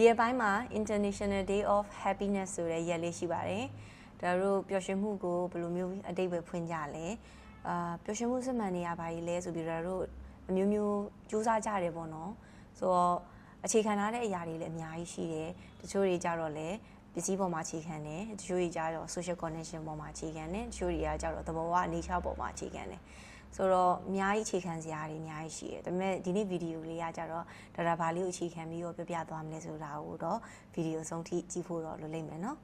ဒီရက်ပိုင်းမှာ International Day of Happiness ဆိုတဲ့ရက်လေးရှိပါတယ်ဒါတို့ပျော်ရွှင်မှုကိုဘယ်လိုမျိုးအတိတ်ပဲဖွင့်ကြလဲအာပျော်ရွှင်မှုစစ်မှန်နေရပါ E လဲဆိုပြီးတော့တို့အမျိုးမျိုးစူးစမ်းကြတယ်ပေါ့နော်ဆိုတော့အခြေခံထားတဲ့အရာတွေလည်းအများကြီးရှိတယ်တချို့တွေကြတော့လည်းပစ္စည်းပေါ်မှာအခြေခံတယ်တချို့တွေကြတော့ social connection ပေါ်မှာအခြေခံတယ်တချို့တွေကကြတော့သဘောဝ nature ပေါ်မှာအခြေခံတယ် ဆိုတော့အများကြီးအခြေခံစရာတွေအများကြီးရှိတယ်ဒါပေမဲ့ဒီနေ့ဗီဒီယိုလေးကကြတော့ဒါဒါဘာလေးကိုအခြေခံပြီးတော့ပြပြသွားမလဲဆိုတာကိုတော့ဗီဒီယိုဆုံးထိကြည့်ဖို့တော့လိုလိမ့်မယ်နော်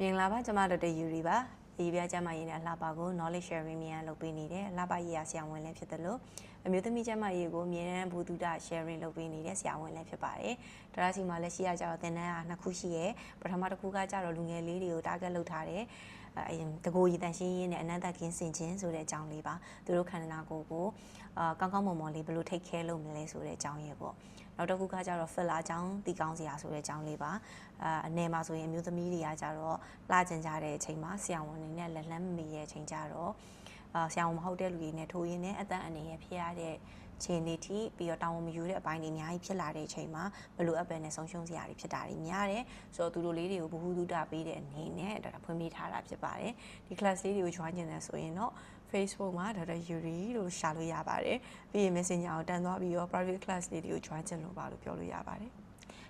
မင်္ဂလာပါကျွန်မတို့တဲ့ယူရီပါဒီပြကျမရေးနဲ့အလှပါကို knowledge sharing မြန်လုပ်ပေးနေတယ်အလှပရေးရဆရာဝန်လည်းဖြစ်တယ်လို့ အမျိုးသမီးကျမရေးကိုအမြဲတမ်းဘူတုဒ sharing လုပ်ပေးနေတဲ့ဆရာဝန်လည်းဖြစ်ပါတယ်ဒါရစီမှာလက်ရှိရကြတော့သင်တန်းကနှစ်ခုရှိရဲပထမတစ်ခုကကြတော့လူငယ်လေးတွေကို target လုပ်ထားတယ်အဲတကိုရည်တန်ရှင်းရေးနဲ့အနန္တကင်းစင်ခြင်းဆိုတဲ့အကြောင်းလေးပါသူတို့ခန္ဓာကိုယ်ကိုအာကောင်းကောင်းမွန်မွန်လေးဘယ်လို take care လုပ်မလဲဆိုတဲ့အကြောင်းရဲ့ပေါ့နောက်တစ်ခုကကြတော့ filler အကြောင်းတီကောင်းစရာဆိုတဲ့အကြောင်းလေးပါအာအနေမှာဆိုရင်အမျိုးသမီးတွေကကြတော့လှကျင်ကြတဲ့အချိန်မှာဆရာဝန်တွေနဲ့လက်လန်းမမီရဲ့အချိန်ကြတော့အာ ဆရာဝန်မဟုတ်တဲ့လူတွေနဲ့ထိုးရင်းနဲ့အသက်အနေရဖြစ်ရတဲ့ချိန်လေးထိပြီးတော့တောင်းဝန်မယူတဲ့အပိုင်းတွေအများကြီးဖြစ်လာတဲ့အချိန်မှာဘလို့အပယ်နဲ့ဆုံးရှုံးစရာတွေဖြစ်တာတွေများတယ်ဆိုတော့သူတို့လေးတွေကိုဘ ഹു တုဒပေးတဲ့အနေနဲ့ဒါဖွင့်ပေးထားတာဖြစ်ပါတယ်ဒီ class လေးတွေကို join ကျင်တယ်ဆိုရင်တော့ Facebook မှာဒါဒါ Yuri လို့ရှာလို့ရပါတယ်ပြီးရင် Messenger ကိုတန်းသွားပြီးတော့ private class လေးတွေကို join ကျင်လို့ပါလို့ပြောလို့ရပါတယ်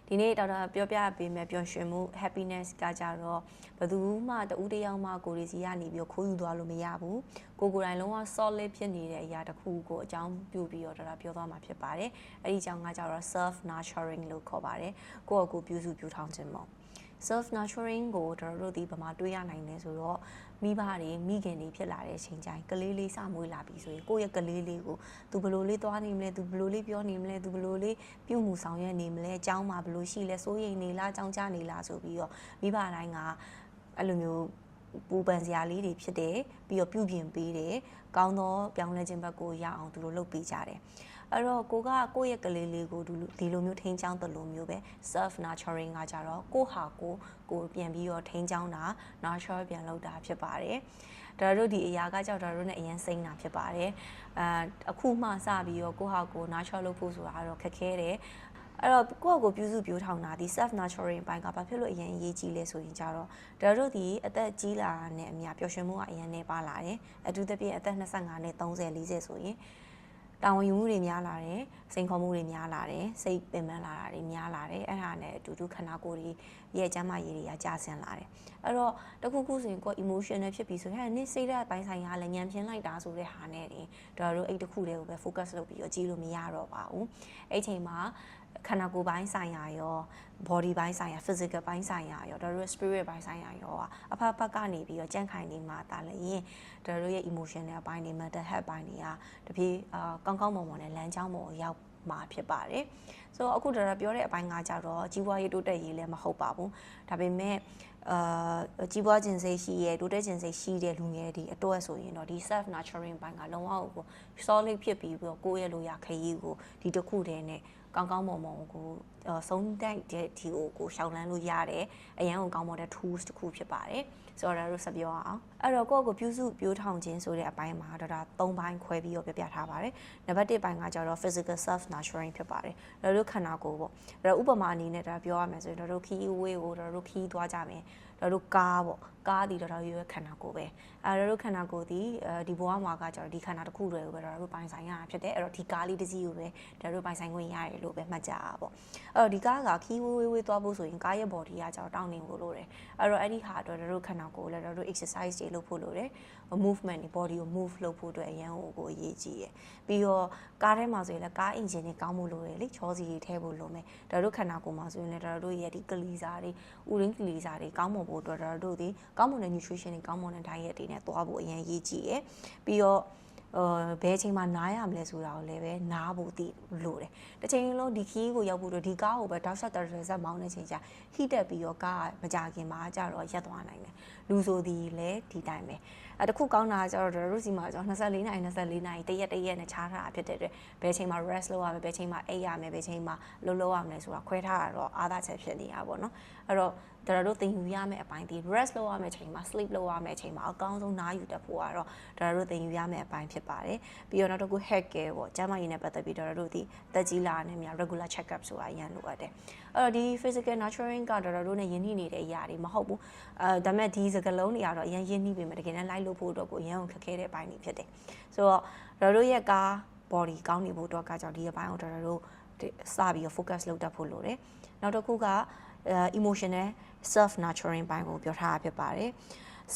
ဒီနေ့တော်တော်ပြောပြပေးမယ်ပျော်ရွှင်မှု happiness ကကြတော့ဘယ်သူမှတူးတယောက်မှကိုရီစီကနေပြီးတော့ခိုးယူသွားလို့မရဘူးကိုကိုယ်တိုင်လုံးဝ solid ဖြစ်နေတဲ့အရာတစ်ခုကိုအကြောင်းပြုပြီးတော့တော်တော်ပြောသွားမှာဖြစ်ပါတယ်အဲ့ဒီအကြောင်းကကြတော့ self nurturing လို့ခေါ်ပါတယ်ကိုယ့်အကိုပြုစုပြုထောင်ခြင်းပေါ့ self nurturing ကိုတို့တို့ဒီဗမာတွေးရနိုင်တယ်ဆိုတော့မိဘတွေမိခင်တွေဖြစ်လာတဲ့အချိန်တိုင်းကလေးလေးစမွေးလာပြီဆိုရင်ကိုယ့်ရဲ့ကလေးလေးကိုသူဘလို့လေးသွားနေမလဲသူဘလို့လေးပြောနေမလဲသူဘလို့လေးပြုမှုဆောင်ရွက်နေမလဲအကြောင်းမှာဘလို့ရှိလဲစိုးရိမ်နေလားအကြောင်းကြားနေလားဆိုပြီးတော့မိဘတိုင်းကအဲ့လိုမျိုးပူပန်စရာလေးတွေဖြစ်တယ်ပြီးတော့ပြုပြင်ပေးတယ်ကောင်းသောပြောင်းလဲခြင်းဘက်ကိုရအောင်သူတို့လုပ်ပေးကြတယ် အဲ့တော့ကိုကကိုယ့်ရဲ့ကလေးလေးကိုဒီလိုမျိုးထိန်းချောင်းတလို့မျိုးပဲ self nurturing ကကြတော့ကိုဟာကိုကိုပြန်ပြီးတော့ထိန်းချောင်းတာ nurture ပြန်လုပ်တာဖြစ်ပါတယ်ဒါတို့ဒီအရာကကြောက်တာတို့ ਨੇ အရင်စိမ့်တာဖြစ်ပါတယ်အဲအခုမှစပြီးတော့ကိုဟာကို nurture လုပ်ဖို့ဆိုတာတော့ခက်ခဲတယ်အဲ့တော့ကိုယ့်ကိုပြုစုပြောထောင်တာဒီ self nurturing ဘိုင်းကဘာဖြစ်လို့အရင်အရေးကြီးလဲဆိုရင်ကြတော့ဒါတို့ဒီအသက်ကြီးလာတဲ့အများပျော်ရွှင်မှုကအရင်နေပါလာတယ်အထူးသဖြင့်အသက်25နဲ့30 40ဆိုရင် တာဝန်ယူမှုတွေများလာတယ်စိန်ခေါ်မှုတွေများလာတယ်စိတ်ပင်ပန်းလာတာတွေများလာတယ်အဲ့ဒါနဲ့အတူတူခန္ဓာကိုယ်တွေရဲ့ကျန်းမာရေးတွေကကျဆင်းလာတယ်အဲ့တော့တခုခုဆိုရင်ကိုယ် emotional ဖြစ်ပြီးဆိုရင်ဟဲ့နင့်စိတ်ဓာတ်ပိုင်းဆိုင်ရာလည်းညံပြင်းလိုက်တာဆိုတဲ့ဟာနဲ့တင်ဒါတို့အဲ့တခုတည်းကိုပဲ focus လုပ်ပြီးတော့ကြည့်လို့မရတော့ပါဘူးအဲ့ချိန်မှာ ခန္ဓာကိုယ်ပိုင်းဆိုင်ရာရော body ပိုင်းဆိုင်ရာ physical ပိုင်းဆိုင်ရာရောတို့ spirit ပိုင်းဆိုင်ရာရောအဖက်ဖက်ကနေပြီးတော့ကြန့်ခိုင်နေမှာဒါလည်းတို့ရဲ့ emotional အပိုင်းတွေ mental health ပိုင်းတွေကတပြေးအာကောင်းကောင်းမွန်မွန်နဲ့လမ်းကြောင်းပေါ်ရောက်မှာဖြစ်ပါတယ်။ဆိုတော့အခုတော့ပြောတဲ့အပိုင်းကကြတော့ကြီးပွားရေးတိုးတက်ရေးလည်းမဟုတ်ပါဘူး။ဒါပေမဲ့အာကြီးပွားခြင်းစိတ်ရှိရဲ့တိုးတက်ခြင်းစိတ်ရှိတဲ့လူငယ်တွေအတွက်ဆိုရင်တော့ဒီ self nurturing ဘိုင်းကလုံးဝကို solid ဖြစ်ပြီးပြီးတော့ကိုယ့်ရဲ့လိုရာခရီးကိုဒီတစ်ခုတည်းနဲ့ ကောင်းကောင်းမွန်မွန်ကို ဆုံးတိုက်တဲ့ဒီကိုကိုရှောင်လန်းလို့ရတယ်အရန်ကိုကောင်းမွန်တဲ့ tools တစ်ခုဖြစ်ပါတယ်ဆိုတော့ဒါတို့ဆက်ပြောအောင်အဲ့တော့ကိုယ့်ကိုပြုစုပြောထောင်ခြင်းဆိုတဲ့အပိုင်းမှာတော့ဒါ၃ပိုင်းခွဲပြီးတော့ပြပြထားပါတယ်နံပါတ်၁ပိုင်းကကျတော့ physical self nurturing ဖြစ်ပါတယ်ဒါတို့ခန္ဓာကိုယ်ပေါ့ဒါတော့ဥပမာအနေနဲ့ဒါပြောရမယ်ဆိုရင်တို့ခီးဝေးကိုတို့ခီးသွားကြမယ်တို့ကားပေါ့ကားဒီတော့ရွေးခန္ဓာကိုယ်ပဲအဲတို့ခန္ဓာကိုယ်ဒီဒီဘဝမှာကကျတော့ဒီခန္ဓာတစ်ခုတည်းကိုပဲတို့ပိုင်ဆိုင်ရတာဖြစ်တယ်အဲ့တော့ဒီကားလေးတစ်စီးကိုပဲတို့ပိုင်ဆိုင်ခွင့်ရတယ်လို့ပဲမှတ်ကြတာပေါ့အဲ့တော့ဒီကားကခီးဝေးဝေးသွားဖို့ဆိုရင်ကားရဲ့ body ကကျတော့တောင်းနေဖို့လိုတယ်အဲ့တော့အဲ့ဒီဟာအတွက်တို့ခန္ဓာကိုယ်လည်းတို့ exercise တွေလုပ်ဖို့လိုတယ် movement တွေ body ကို move လုပ်ဖို့အတွက်အရန်ကိုကိုအရေးကြီးရယ်ပြီးတော့ကားထဲမှာဆိုရင်လည်းကား engine တွေကောင်းဖို့လိုတယ်လေချောစီတွေထည့်ဖို့လိုမယ်ဒါတို့ခန္ဓာကိုယ်မှာဆိုရင်လည်းဒါတို့ရဲ့ဒီကလီစာတွေဥရင်းကလီစာတွေကောင်းမွန်ဖို့အတွက်ဒါတို့ဒီကောင်းမွန်တဲ့ nutrition တွေကောင်းမွန်တဲ့ diet တွေနဲ့သွားဖို့အရန်ရေးကြည့်ရယ်ပြီးတော့အာ ဘယ်အချိန်မှာနားရမလဲဆိုတာကိုလည်းပဲနားဖို့သိလို့တယ်တစ်ချိန်လုံးဒီခီးကိုရောက်ဖို့တော့ဒီကားကိုပဲတောက်ဆက်တော်ဆက်မောင်းနေချိန်ကျဟိတက်ပြီးတော့ကားမကြခင်မှာကြတော့ရက်သွားနိုင်တယ်လူဆိုဒီလည်းဒီတိုင်းပဲ အဲတစ်ခုကောင်းတာကကျတော့ဒေါ်တို့စီမှာကျတော့24နိုင်24နိုင်တရက်တရက်နဲ့ခြားထားတာဖြစ်တဲ့အတွက်ဘယ်ချိန်မှာ rest လုပ်ရမယ်ဘယ်ချိန်မှာအိပ်ရမယ်ဘယ်ချိန်မှာလှုပ်လှုပ်ရမယ်ဆိုတာခွဲထားတာတော့အားသာချက်ဖြစ်နေတာပေါ့နော်အဲ့တော့ဒါတို့သင်ယူရမယ့်အပိုင်းဒီ rest လုပ်ရမယ့်ချိန်မှာ sleep လုပ်ရမယ့်ချိန်မှာအကောင်းဆုံးနားယူတတ်ဖို့ကတော့ဒါတို့သင်ယူရမယ့်အပိုင်းဖြစ်ပါတယ်ပြီးတော့နောက်တစ်ခု health care ပေါ့ကျန်းမာရေးနဲ့ပတ်သက်ပြီးတော့တို့ဒီတက်ကြီးလာနေများ regular check up ဆိုတာအရင်လိုအပ်တယ်အဲ့တော့ဒီ physical nurturing ကဒါတို့နဲ့ယဉ်နှိနေတဲ့အရာတွေမဟုတ်ဘူးအဲဒါပေမဲ့ဒီစကလုံးတွေကတော့အရင်ယဉ်နှိပေမဲ့တကယ်တမ်းလိုက်လို့ဖို့အတွက်ကိုအရင်ခက်ခဲတဲ့အပိုင်းတွေဖြစ်တယ်ဆိုတော့ဒါတို့ရဲ့ကား body ကောင်းနေဖို့အတွက်ကကြောင့်ဒီအပိုင်းကိုဒါတို့စပြီးတော့ focus လုပ်တတ်ဖို့လိုတယ်နောက်တစ်ခုက emotional self nurturing ဘိုင်းကိုပြောထားတာဖြစ်ပါတယ်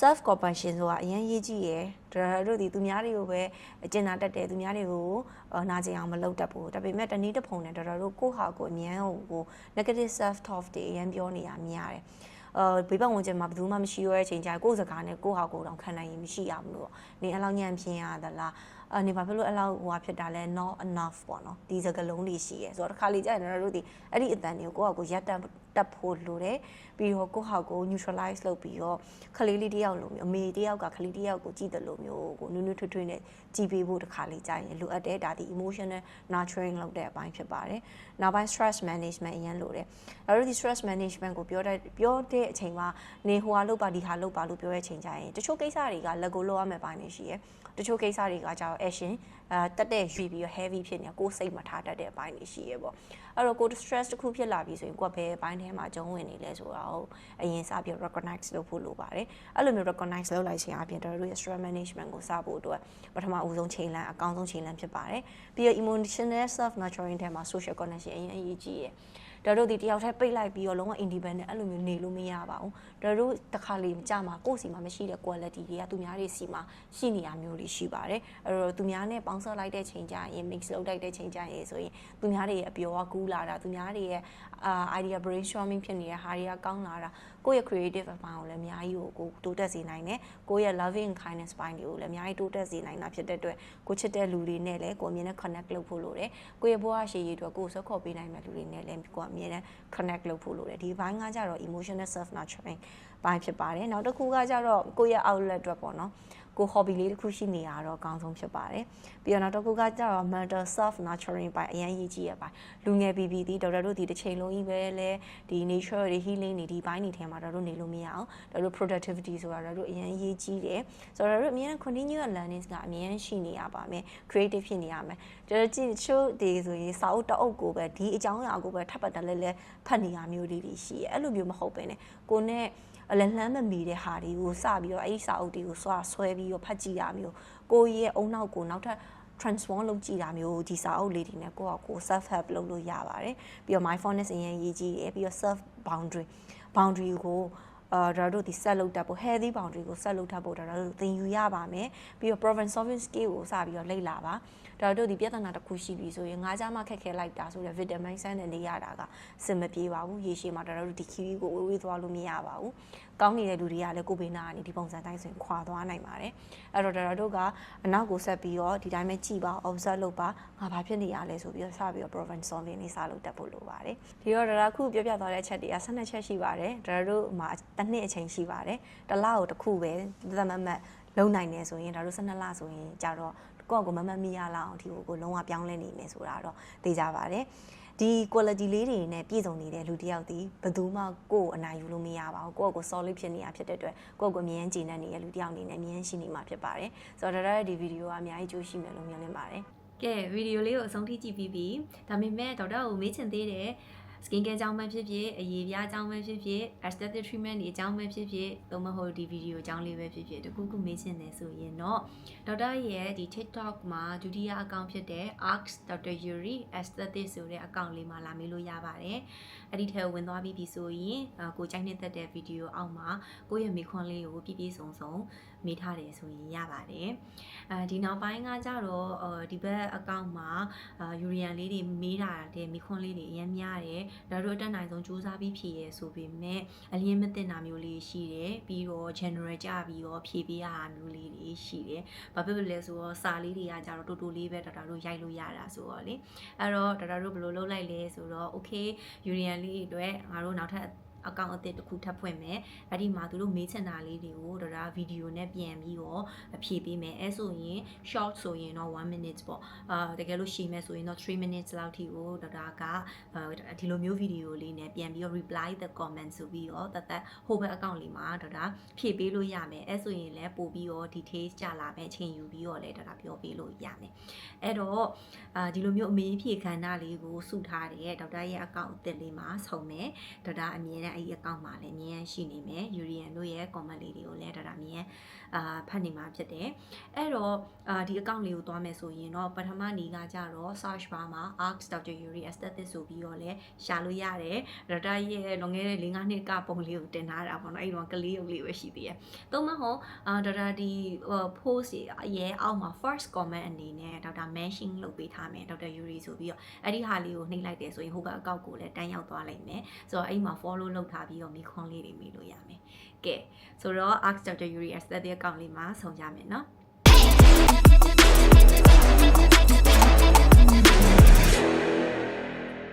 self compassion ဆိုတာအရင်ရေးကြည့်ရယ်ဒါတို့ဒီသူများတွေကိုပဲအကျဉ်းနာတတ်တယ်သူများတွေကိုနာကျင်အောင်မလုပ်တတ်ဘူးဒါပေမဲ့တနည်းတစ်ဖုံနဲ့ဒါတို့ကိုယ့်ဟာကိုယ်အမြဲကို negative self talk တွေအရင်ပြောနေရမြင်ရတယ် အာဘေးပတ်ဝန်းကျင်မှာဘယ်သူမှမရှိရတဲ့အချိန်ကျရင်ကိုယ့်စကားနဲ့ကိုယ့်ဟာကိုယ်တောင်ခံနိုင်ရင်မရှိရဘူးလို့နေအလောက်ညံ့ပြင်းရသလားအနေဘာဖြစ်လို့အဲ့လောက်ဟိုဟာဖြစ်တာလဲ not enough ပေါ့နော်ဒီစကလုံးလေးရှိရဲဆိုတော့တစ်ခါလေကြာရင်တို့ဒီအဲ့ဒီအတန်တွေကိုကိုယ့်ဟာကိုယ်ရက်တက် တက်ဖို့လိုတယ်ပြီးတော့ကိုယ့်ဟာကို neutralize လုပ်ပြီးတော့ခလေးလေးတယောက်လိုမျိုးအမေတယောက်ကခလေးတယောက်ကိုကြည့်တယ်လို့မျိုးကိုနွနွထွေးထွေးနဲ့ကြည်ပေးဖို့တစ်ခါလေကြာရင်လိုအပ်တယ်ဒါဒီ emotional nurturing လုပ်တဲ့အပိုင်းဖြစ်ပါတယ်နောက်ပိုင်း stress management အရင်လိုတယ်အဲ့တော့ဒီ stress management ကိုပြောတဲ့ပြောတဲ့အချိန်မှာနေဟိုဟာလုပ်ပါဒီဟာလုပ်ပါလို့ပြောတဲ့အချိန်ကျရင်တချို့ကိစ္စတွေကလက်ကိုလုပ်ရမယ့်ပိုင်းတွေရှိရယ်တချို့ကိစ္စတွေကကြာ action အာတက်တဲ့ရွေပြီးတော့ heavy ဖြစ်နေကိုယ်စိတ်မထားတတ်တဲ့အပိုင်းတွေရှိရပေါ့အဲ့တော့ကို stress တစ်ခုဖြစ်လာပြီဆိုရင်ကိုယ်ဘယ်ဘိုင်းထဲမှာကျုံဝင်နေလဲဆိုတာကိုအရင်စပြီး recognize လုပ်ဖို့လိုပါတယ်အဲ့လိုမျိုး recognize လုပ်လိုက်ခြင်းအပြင်တို့ရဲ့ stress management ကိုစဖို့အတွက်ပထမအဦးဆုံးချိန်လန်းအကောင်းဆုံးချိန်လန်းဖြစ်ပါတယ်ပြီးတော့ emotional self nurturing ထဲမှာ social connection အရင်အရေးကြီးရယ် ဒါတို့ဒီတယောက်တည်းပိတ်လိုက်ပြီးတော့လုံးဝ independent အဲ့လိုမျိုးနေလို့မရပါဘူးဒါတို့တစ်ခါလေကြာမှာကိုယ့်စီမှာမရှိတဲ့ quality တွေကသူများတွေစီမှာရှိနေရမျိုးတွေရှိပါတယ်အဲ့တော့သူများနဲ့ပေါင်းစပ်လိုက်တဲ့ချိန်ကျရင် mix လုပ်လိုက်တဲ့ချိန်ကျရင်ဆိုရင်သူများတွေရဲ့အပျော်ကကူးလာတာသူများတွေရဲ့အာ idea brainstorming ဖြစ်နေတဲ့ဟာတွေကကောင်းလာတာကိုယ့်ရဲ့ creative အပိုင်းကိုလည်းအများကြီးကိုကိုတိုးတက်စေနိုင်တယ်ကိုယ့်ရဲ့ loving kindness ပိုင်းတွေကိုလည်းအများကြီးတိုးတက်စေနိုင်တာဖြစ်တဲ့အတွက်ကိုချစ်တဲ့လူတွေနဲ့လည်းကိုအမြင်နဲ့ connect လုပ်ဖို့လိုတယ်ကိုယ့်ရဲ့ဘဝရှေ့ရေးအတွက်ကိုဆွတ်ခေါ်ပေးနိုင်မဲ့လူတွေနဲ့လည်းကိုအမြင်နဲ့ connect လုပ်ဖို့လိုတယ်ဒီဘိုင်းကကြတော့ emotional self nurturing ဘိုင်းဖြစ်ပါတယ်နောက်တစ်ခုကကြတော့ကိုယ့်ရဲ့ outlet အတွက်ပေါ့နော် ကို hobby လေးတစ်ခုရှိနေရတော့အကောင်းဆုံးဖြစ်ပါတယ်ပြီးတော့နောက်တစ်ခုကကြတော့ mental self nurturing ပိုင်းအရင်ရည်ကြီးရပိုင်းလူငယ်ပြီးပြီးဒီဒေါက်တာတို့ဒီတစ်ချိန်လုံးကြီးပဲလဲဒီ nature တွေ healing တွေဒီပိုင်းတွေထဲမှာတို့နေလို့မရအောင်တို့ productivity ဆိုတာတို့အရင်ရည်ကြီးတယ်ဆိုတော့တို့အမြဲ continuous learning ကအမြဲရှိနေရပါမယ် creative ဖြစ်နေရမယ်တို့ကြည့်ချို့ဒီဆိုရင်စာအုပ်တအုပ်ကိုပဲဒီအကြောင်းအရာကိုပဲထပ်ပတ်တလဲလဲဖတ်နေရမျိုးလေးတွေရှိရဲအဲ့လိုမျိုးမဟုတ်ပဲねကိုနဲ့ အလလှမ်းမမီတဲ့ဟာတွေကိုစပြီးတော့အဲ့ဒီစာအုပ်တွေကိုဆွဆွဲပြီးတော့ဖတ်ကြည့်ရမျိုးကိုရဲ့အုံနောက်ကိုနောက်ထပ် transform လုပ်ကြည့်တာမျိုးဒီစာအုပ်လေးတွေနဲ့ကိုယ့်အကို self help လုပ်လို့ရပါတယ်ပြီးတော့ mindfulness အရင်ရေးကြည့်ရပြီးတော့ self boundary boundary ကို အာဒါတို့ဒီ set လုပ်တတ်ဖို့ healthy boundary ကို set လုပ်တတ်ဖို့ဒါတို့သင်ယူရပါမယ်ပြီးတော့ problem solving skill ကိုစပြီးတော့လေ့လာပါဒါတို့ဒီပြဿနာတစ်ခုရှိပြီဆိုရင်ငါးကြားမှခက်ခဲလိုက်တာဆိုတဲ့ vitamin ဆန်းနဲ့နေရတာကစင်မပြေပါဘူးရေရှည်မှာဒါတို့ဒီခီးကိုဝေးဝေးသွားလို့မရပါဘူးကောင်းနေတဲ့လူတွေကလည်းကိုဘေးနာကနေဒီပုံစံတိုင်းဆိုရင်ခွာသွားနိုင်ပါတယ်အဲ့တော့ဒါတို့ကအနောက်ကိုဆက်ပြီးတော့ဒီတိုင်းပဲကြည်ပါ observe လုပ်ပါငါဘာဖြစ်နေရလဲဆိုပြီးတော့စပြီးတော့ problem solving လေးစလုပ်တတ်ဖို့လိုပါတယ်ဒီတော့ဒါခုပြပြသွားတဲ့ချက်တွေက12ချက်ရှိပါတယ်ဒါတို့မှာတစ်နှစ်အချိန်ရှိပါတယ်တစ်လကိုတစ်ခုပဲသမတ်မတ်လုံနိုင်နေဆိုရင်ဒါတို့12လဆိုရင်ကြတော့ကိုယ့်ကိုမမမိရလောက်အောင်ဒီကိုကိုလုံးဝပြောင်းလဲနေမယ်ဆိုတာတော့သိကြပါတယ်ဒီ quality လေးတွေနဲ့ပြည့်စုံနေတဲ့လူတစ်ယောက်ဒီဘယ်သူမှကိုယ့်အနိုင်ယူလို့မရပါဘူးကိုယ့်ကို solid ဖြစ်နေရဖြစ်တဲ့အတွက်ကိုယ့်ကိုအမြဲကြည်နေနေတဲ့လူတစ်ယောက်အနေနဲ့အမြဲရှိနေမှာဖြစ်ပါတယ်ဆိုတော့ဒါရဒီဗီဒီယိုကအများကြီးကြိုးရှိမယ်လို့မျှော်လင့်ပါတယ်ကဲဗီဒီယိုလေးကိုအဆုံးထိကြည့်ပြီးပြီဒါပေမဲ့ဒေါက်တာကိုမေးချင်သေးတယ် skin care အကြောင်းပဲဖြစ်ဖြစ်အရေးပြားအကြောင်းပဲဖြစ်ဖြစ် aesthetic treatment တွေအကြောင်းပဲဖြစ်ဖြစ်သို့မဟုတ်ဒီဗီဒီယိုအကြောင်းလေးပဲဖြစ်ဖြစ်တခုခုမေးချင်တယ်ဆိုရင်တော့ဒေါက်တာရဲ့ဒီ TikTok မှာဒုတိယအကောင့်ဖြစ်တဲ့ arcs dr yuri aesthetic ဆိုတဲ့အကောင့်လေးမှာလာမေးလို့ရပါတယ်အဲ့ဒီထဲကိုဝင်သွားပြီးပြီဆိုရင်ကိုကြိုက်နှစ်သက်တဲ့ဗီဒီယိုအောက်မှာကိုယ့်ရဲ့မိခွန်းလေးကိုပြည့်ပြည့်စုံစုံမေးထားတယ်ဆိုရင်ရပါတယ်အဲဒီနောက်ပိုင်းကကြတော့ဒီဘက်အကောင့်မှာယူရီယန်လေးတွေမေးတာတဲ့မိခွန်းလေးတွေအများများတယ်ဒါတို့အတက်နိုင်ဆုံးစူးစမ်းပြီးဖြည့်ရဲဆိုပေမဲ့အလင်းမသိတာမျိုးလေးရှိတယ်ပြီးတော့ general ကြပြီးတော့ဖြည့်ပေးရတာမျိုးလေးတွေရှိတယ်ဘာဖြစ်လို့လဲဆိုတော့စာလေးတွေကကြတော့တူတူလေးပဲဒါတို့ရိုက်လို့ရတာဆိုတော့လေအဲ့တော့ဒါတို့ဘယ်လိုလုပ်လိုက်လဲဆိုတော့ okay ယူရီယန်လေးအတွက်ငါတို့နောက်ထပ် အကောင့်အသစ်တစ်ခုထပ်ဖွင့်မယ်အဲ့ဒီမှာသူတို့မေးချင်တာလေးတွေကိုဒေါက်တာဗီဒီယိုနဲ့ပြန်ပြီးတော့အဖြေပေးမယ်အဲဆိုရင် short ဆိုရင်တော့1 minute ပေါ့အာတကယ်လို့ရှည်မဲ့ဆိုရင်တော့3 minutes လောက်ထိကိုဒေါက်တာကအာဒီလိုမျိုးဗီဒီယိုလေးနဲ့ပြန်ပြီးတော့ reply the comment ဆိုပြီးတော့တသက်ဟိုဘက်အကောင့်လေးမှာဒေါက်တာဖြည့်ပေးလို့ရမယ်အဲဆိုရင်လည်းပို့ပြီးတော့ details ကြလာမယ်အချိန်ယူပြီးတော့လည်းဒေါက်တာပြောပေးလို့ရမယ်အဲ့တော့အာဒီလိုမျိုးအမေးဖြေခန္ဓာလေးကိုစုထားတဲ့ဒေါက်တာရဲ့အကောင့်အသစ်လေးမှာဆုံမယ်ဒေါက်တာအမြဲတမ်းအဲ့ဒီအကောင့်မှာလည်းအမြဲတမ်းရှိနေမယ်ယူရီယန်တို့ရဲ့ comment လေးတွေကိုလည်းဒေါက်တာအမြဲအာဖတ်နေမှာဖြစ်တယ်အဲ့တော့အာဒီအကောင့်လေးကိုသွားမယ်ဆိုရင်တော့ပထမနေ့ကကြတော့ search bar မှာ arcs dr yuri aesthetic ဆိုပြီးတော့လည်းရှာလို့ရတယ်ဒေါက်တာရဲ့လွန်ခဲ့တဲ့၄၅နှစ်ကပုံလေးကိုတင်ထားတာပေါ့နော်အဲ့ဒီတော့ကလေးရုပ်လေးပဲရှိသေးတယ်သုံးမဟုတ်အာဒေါက်တာဒီ post ရဲ့အောက်မှာ first comment အနေနဲ့ဒေါက်တာ mention လုပ်ပေးထားမယ်ဒေါက်တာ yuri ဆိုပြီးတော့အဲ့ဒီဟာလေးကိုနှိပ်လိုက်တယ်ဆိုရင်ဟိုဘက်အကောက်ကိုလည်းတန်းရောက်သွားလိမ့်မယ်ဆိုတော့အဲ့မှာ follow လုပ်ထားပြီးတော့မိခွန်းလေးတွေမိလို့ရမယ်ကဲဆိုတော့ arcs dr yuri aesthetic အကောင့်လေးမှာဆုံကြမယ်နော်